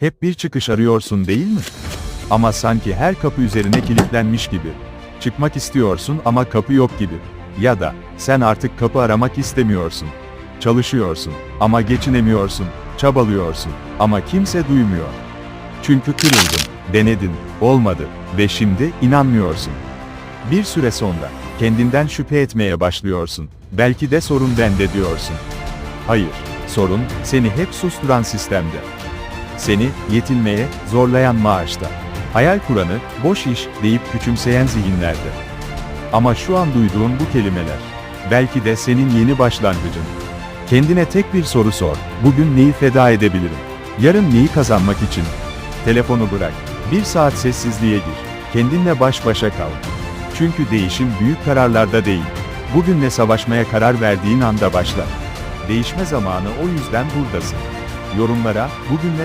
Hep bir çıkış arıyorsun değil mi? Ama sanki her kapı üzerine kilitlenmiş gibi. Çıkmak istiyorsun ama kapı yok gibi. Ya da sen artık kapı aramak istemiyorsun. Çalışıyorsun ama geçinemiyorsun. Çabalıyorsun ama kimse duymuyor. Çünkü kırıldın, denedin, olmadı ve şimdi inanmıyorsun. Bir süre sonra kendinden şüphe etmeye başlıyorsun. Belki de sorun bende diyorsun. Hayır, sorun seni hep susturan sistemde. Seni yetinmeye zorlayan maaşta. Hayal kuranı boş iş deyip küçümseyen zihinlerde. Ama şu an duyduğun bu kelimeler belki de senin yeni başlangıcın. Kendine tek bir soru sor. Bugün neyi feda edebilirim? Yarın neyi kazanmak için? Telefonu bırak. Bir saat sessizliğe gir. Kendinle baş başa kal. Çünkü değişim büyük kararlarda değil. Bugünle savaşmaya karar verdiğin anda başlar. Değişme zamanı o yüzden buradasın. Yorumlara bugünle